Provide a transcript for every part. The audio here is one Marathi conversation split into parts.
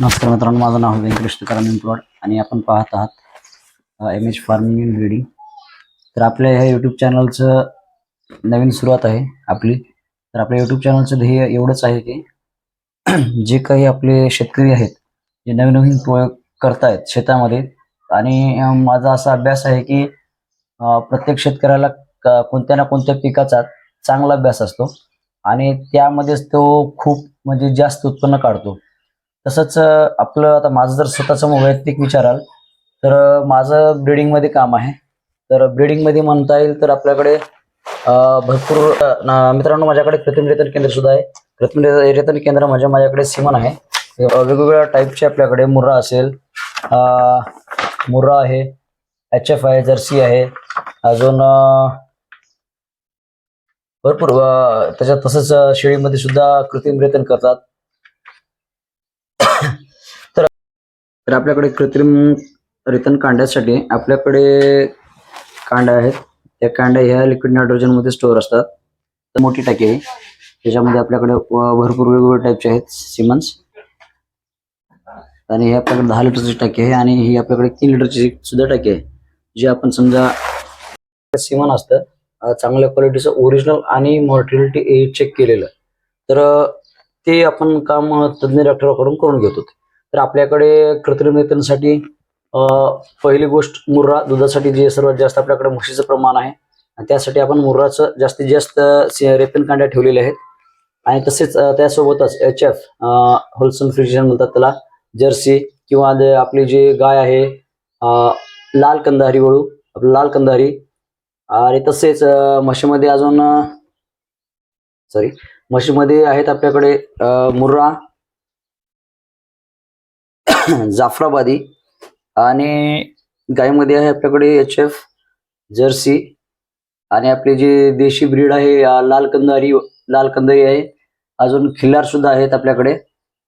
नमस्कार मित्रांनो माझं नाव व्यंकटेश तुकाराम निंपवाड आणि आपण पाहत आहात M H farming and breeding तर आपल्या ह्या यूट्यूब चॅनलचं नवीन सुरुवात आहे आपली. तर आपल्या यूट्यूब चॅनलचं ध्येय एवढंच आहे की जे काही आपले शेतकरी आहेत जे नवीन नवीन प्रयोग करतायत शेतामध्ये आणि माझा असा अभ्यास आहे की प्रत्येक शेतकऱ्याला कोणत्या ना कोणत्या पिकाचा चांगला अभ्यास असतो आणि त्यामध्येच तो खूप म्हणजे जास्त उत्पन्न काढतो. तसंच आपलं आता माझं जर स्वतःचं वैयक्तिक विचाराल तर माझं ब्रिडिंगमध्ये काम आहे. तर ब्रिडिंगमध्ये म्हणता येईल तर आपल्याकडे भरपूर मित्रांनो माझ्याकडे कृत्रिम रेतन केंद्र सुद्धा आहे. कृत्रिम रेतन केंद्र म्हणजे माझ्याकडे सिमन आहे. वेगवेगळ्या टाईपचे आपल्याकडे मुर्रा असेल मुर्रा आहे एच एफ आहे जर्सी आहे अजून भरपूर त्याच्यात तसंच शेळीमध्ये सुद्धा कृत्रिम रेतन करतात. तर आपल्याकडे कृत्रिम रेतन कांड्यासाठी आपल्याकडे कांड्या आहेत. त्या कांड्या ह्या लिक्विड नायट्रोजनमध्ये स्टोअर असतात. तर मोठी टाकी आहे. त्याच्यामध्ये आपल्याकडे भरपूर वेगवेगळ्या टाईपचे आहेत सिमन्स आणि हे आपल्याकडे दहा लिटरची टाकी आहे आणि ही आपल्याकडे तीन लिटरची सुद्धा टाकी आहे. जी आपण समजा सिमन असतं चांगल्या क्वालिटीचं ओरिजिनल आणि मॉर्टिलिटी चेक केलेलं. तर ते आपण काम तज्ज्ञ डॉक्टरांकडून करून घेतो तर आपल्याकडे कृत्रिम रेतनसाठी पहिली गोष्ट मुर्रा दुधासाठी जे सर्वात जास्त आपल्याकडे म्हशीचं प्रमाण आहे. आणि त्यासाठी आपण मुर्राचं जास्तीत जास्त से- रेतन कांड्या ठेवलेल्या आहेत. आणि तसेच त्यासोबतच एच एफ होलसेल फ्रिजन म्हणतात त्याला जर्सी किंवा आपली जी गाय आहे लाल कंदारी वळू आपलं लाल कंदारी आणि तसेच म्हशीमध्ये अजून सॉरी म्हशीमध्ये आहेत आपल्याकडे मुर्रा जाफराबादी आणि गायमध्ये आहे आपल्याकडे एच एफ जर्सी आणि आपली जी देशी ब्रीड आहे लाल कंदारी लाल कंदारी आहे. अजून खिल्लार सुद्धा आहेत आपल्याकडे.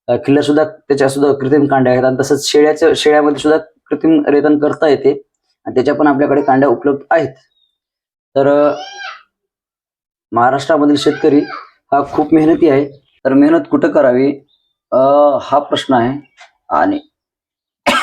खिल्लार सुद्धा त्याच्या सुद्धा कृत्रिम कांड्या आहेत. आणि तसंच शेळ्याच्या शेळ्यामध्ये सुद्धा कृत्रिम रेतन करता येते. आणि त्याच्या पण आपल्याकडे कांड्या उपलब्ध आहेत. तर महाराष्ट्रामधील शेतकरी हा खूप मेहनती आहे. तर मेहनत कुठं करावी? हा प्रश्न आहे. आणि